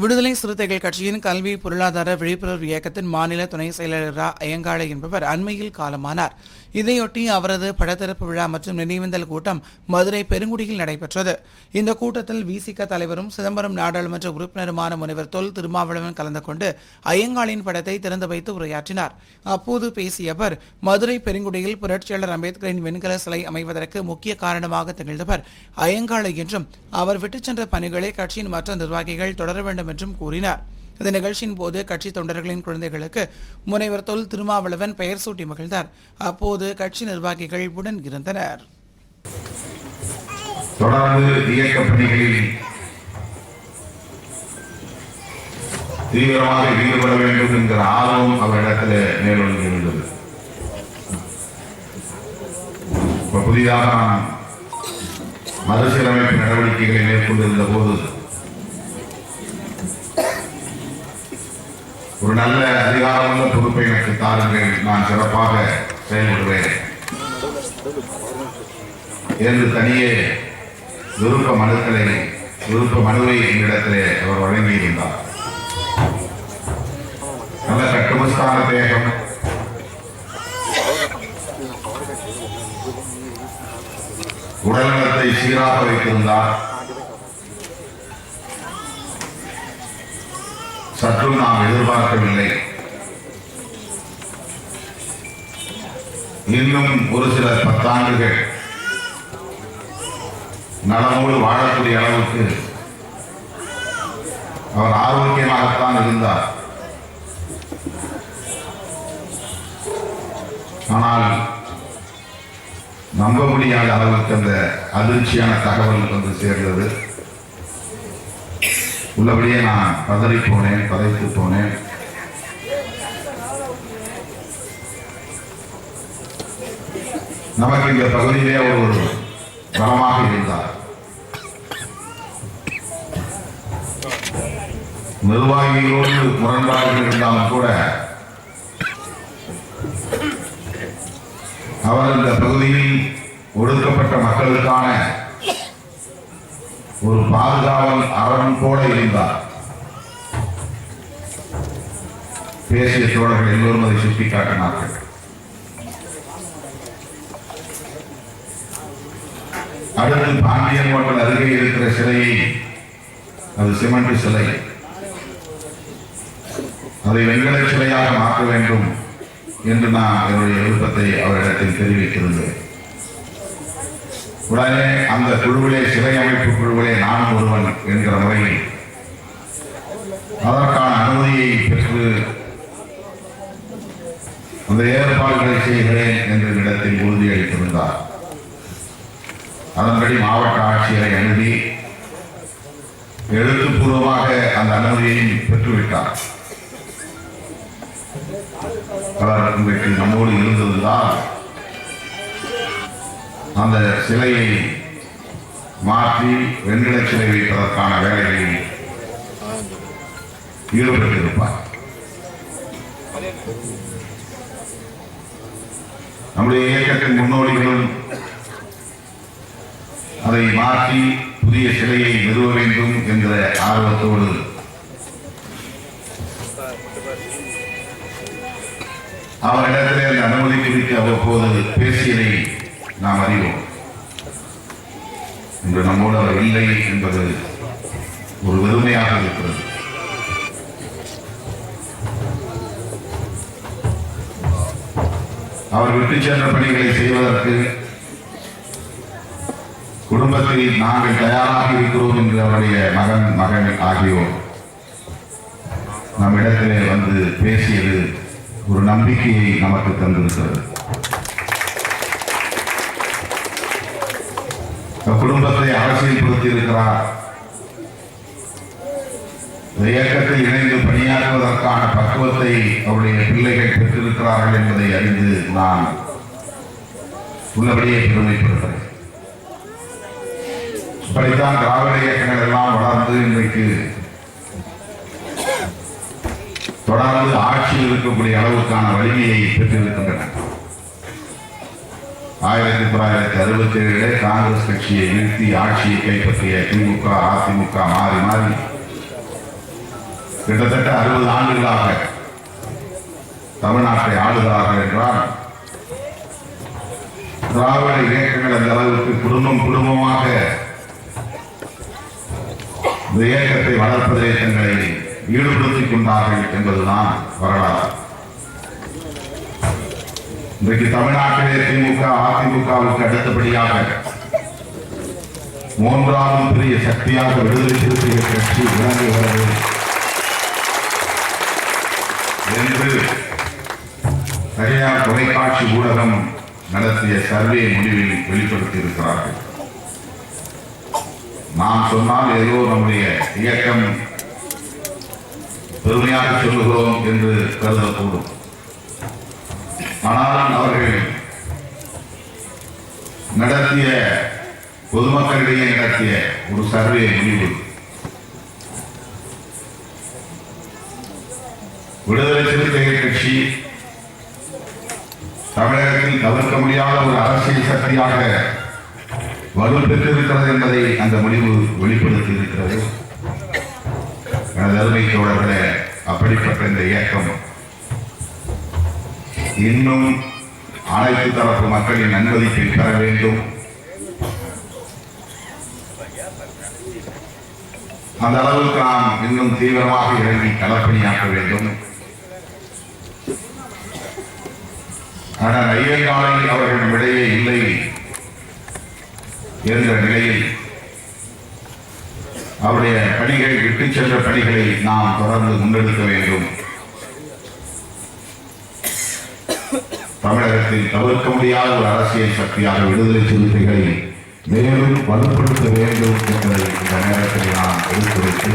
விடுதலை சிறுத்தைகள் கட்சியின் கல்வி பொருளாதார விழிப்புணர்வு இயக்கத்தின் மாநில துணை செயலர் ரா ஐயங்காளை என்பவர் அண்மையில் காலமானார். இதையொட்டி அவரது படத்திறப்பு விழா மற்றும் நினைவேந்தல் கூட்டம் மதுரை பெருங்குடியில் நடைபெற்றது. இந்த கூட்டத்தில் விசிக தலைவரும் சிதம்பரம் நாடாளுமன்ற உறுப்பினருமான முனைவர் தொல் திருமாவளவன் கலந்து கொண்டு ஐயங்காளின் படத்தை திறந்து வைத்து உரையாற்றினார். அப்போது பேசிய அவர் மதுரை பெருங்குடியில் புரட்சியாளர் அம்பேத்கரின் வெண்கல சிலை அமைவதற்கு முக்கிய காரணமாக திகழ்ந்தவர் ஐயங்காளை என்றும் அவர் விட்டுச் சென்ற பணிகளை கட்சியின் மற்ற நிர்வாகிகள் தொடர வேண்டும் என்றும் கூறினார். இந்த நிகழ்ச்சியின் போது கட்சி தொண்டர்களின் குழந்தைகளுக்கு முனைவர் தொல் திருமாவளவன் பெயர் சூட்டி மகிழ்ந்தார். அப்போது கட்சி நிர்வாகிகள் உடன் இருந்தனர். தொடர்ந்து இயக்க பணிகளில் தீவிரமாக ஈடுபட வேண்டும் என்கிற ஆர்வம் அவரிடத்தில் மேலோங்கி இருந்தது புதிதாக நான் மறுசீரமைப்பு நடவடிக்கைகளை மேற்கொண்டிருந்த போது ஒரு நல்ல அதிகாரமுள்ள பொறுப்பை எனக்கு தாருங்கள் நான் சிறப்பாக செயல்படுவேன். என்று தனியே விருப்ப மனுக்களை விருப்ப மனுவை என்னிடத்திலே அவர் வழங்கியிருந்தார். நல்ல கட்டுமஸ்தான தேகம். உடல்நலத்தை சீராக வைத்திருந்தார். சற்றும் நாம் எதிர்பார்க்கவில்லை. இன்னும் ஒரு சில பத்தாண்டுகள் நலமோடு வாழக்கூடிய அளவுக்கு அவர் ஆரோக்கியமாகத்தான் இருந்தார். ஆனால் நம்ப முடியாத அளவுக்கு அந்த அதிர்ச்சியான தகவல் வந்து சேர்ந்தது. உள்ளபடியே நான் பதறி போனேன் பதைத்து போனேன். நமக்கு இந்த பகுதியிலே அவர் ஒரு பலமாக இருந்தார். நிர்வாகிகளோடு முரண்பாடுகள் இருந்தாலும் கூட அவர் இந்த பகுதியில் ஒடுக்கப்பட்ட மக்களுக்கான ஒரு பாதுகாவல் அறம் போல இருந்தார். பேசிய தோழர்கள் எல்லோரும் அதை சுட்டிக்காட்டினார்கள் அடுத்து பாண்டியன் மண்டல் அருகே இருக்கிற சிலையை அது சிமெண்ட் சிலை. அதை வெங்கட சிலையாக மாற்ற வேண்டும் என்று நான் என்னுடைய விருப்பத்தை அவரிடத்தில் தெரிவித்திருந்தேன். உடனே அந்த குழுவிலே சிறை அமைப்பு குழுவிலே நான் ஒருவன் என்கிற முறையில் அதற்கான அனுமதியை பெற்று அந்த ஏற்பாடுகளை செய்கிறேன் என்ற இடத்தில் உறுதியளித்திருந்தார் அதன்படி மாவட்ட ஆட்சியரை அணுகி எழுத்துப்பூர்வமாக அந்த அனுமதியை பெற்றுவிட்டார். அவர் இன்றைக்கு நம்மோடு இருந்திருந்தால் அந்த சிலையை மாற்றி வெண்கல சிலை வைப்பதற்கான வேலையில் ஈடுபட்டிருப்பார். நம்முடைய இயக்கத்தின் முன்னோடிகளும் அதை மாற்றி புதிய சிலையை நிறுவ வேண்டும் என்ற ஆர்வத்தோடு அவரிடத்திலே அந்த அனுமதி குறித்து அவ்வப்போது பேசியதை நாம் அறிவோம். இன்று நம்மோடு அவர் இல்லை என்பது ஒரு வெறுமையாக இருக்கிறது. அவர் விட்டு சென்ற பணிகளை செய்வதற்கு குடும்பத்தில் நாங்கள் தயாராக இருக்கிறோம் என்று அவருடைய மகன் மகன் ஆகியோர் நம்மிடத்திலே வந்து பேசியது ஒரு நம்பிக்கையை நமக்கு தந்திருக்கிறது. குடும்பத்தை அரசியல்படுத்தி இருக்கிறார் இந்த இயக்கத்தில் இணைந்து பணியாற்றுவதற்கான பக்குவத்தை அவருடைய பிள்ளைகள் பெற்றிருக்கிறார்கள் என்பதை அறிந்து நான் உள்ளபடியே பெருமைப்படுகிறேன். இப்படித்தான் திராவிட இயக்கங்கள் எல்லாம் வளர்ந்து இன்றைக்கு தொடர்ந்து ஆட்சியில் இருக்கக்கூடிய அளவுக்கான வலிமையை பெற்றிருக்கின்றன. ஆயிரத்தி தொள்ளாயிரத்தி அறுபத்தி ஏழிலே காங்கிரஸ் கட்சியை வீழ்த்தி ஆட்சியை கைப்பற்றிய திமுக அதிமுக மாறி மாறி கிட்டத்தட்ட அறுபது ஆண்டுகளாக தமிழ்நாட்டை ஆளுகிறார்கள் என்றால் திராவிட இயக்கங்கள் அந்த அளவுக்கு குடும்பம் குடும்பமாக இந்த இயக்கத்தை வளர்ப்பதிலே தங்களை ஈடுபடுத்திக் கொண்டார்கள் என்பதுதான் வரலாறு. இன்றைக்கு தமிழ்நாட்டிலே திமுக அதிமுகவுக்கு அடுத்தபடியாக மூன்றாவது பெரிய சக்தியாக விடுதலை சிறுத்தைகள் கட்சி விளங்குகிறது என்று தனியார் தொலைக்காட்சி ஊடகம் நடத்திய சர்வே முடிவில் வெளிப்படுத்தியிருக்கிறார்கள். நாம் சொன்னால் ஏதோ நம்முடைய இயக்கம் பெருமையாக சொல்லுகிறோம் என்று கருதக்கூடும். ஆனால் அவர்கள் நடத்திய பொதுமக்களிடையே நடத்திய ஒரு சர்வே முடிவு. விடுதலை சிறுத்தைகள் கட்சி தமிழகத்தில் தவிர்க்க முடியாத ஒரு அரசியல் சக்தியாக வலுப்பெற்றிருக்கிறது என்பதை அந்த முடிவு வெளிப்படுத்தி இருக்கிறது எனது அருமை தோழர்களே அப்படிப்பட்ட இந்த இயக்கம் இன்னும் அனைத்து தரப்பு மக்களின் நன்மதிப்பை பெற வேண்டும். அந்த அளவுக்கு நாம் இன்னும் தீவிரமாக இறங்கி களப்பணியாக்க வேண்டும். ஆனால் ஐயங்காலை அவர்கள் விடையே இல்லை என்ற நிலையில் அவருடைய பணிகள் விட்டுச் சென்ற பணிகளை நாம் தொடர்ந்து முன்னெடுக்க வேண்டும். தமிழகத்தில் தவிர்க்க முடியாத ஒரு அரசியல் சக்தியாக விடுதலை சிறுத்தைகளை மேலும் வலுப்படுத்த வேண்டும் என்பதை இந்த நேரத்தில் நான் எடுத்துரைத்து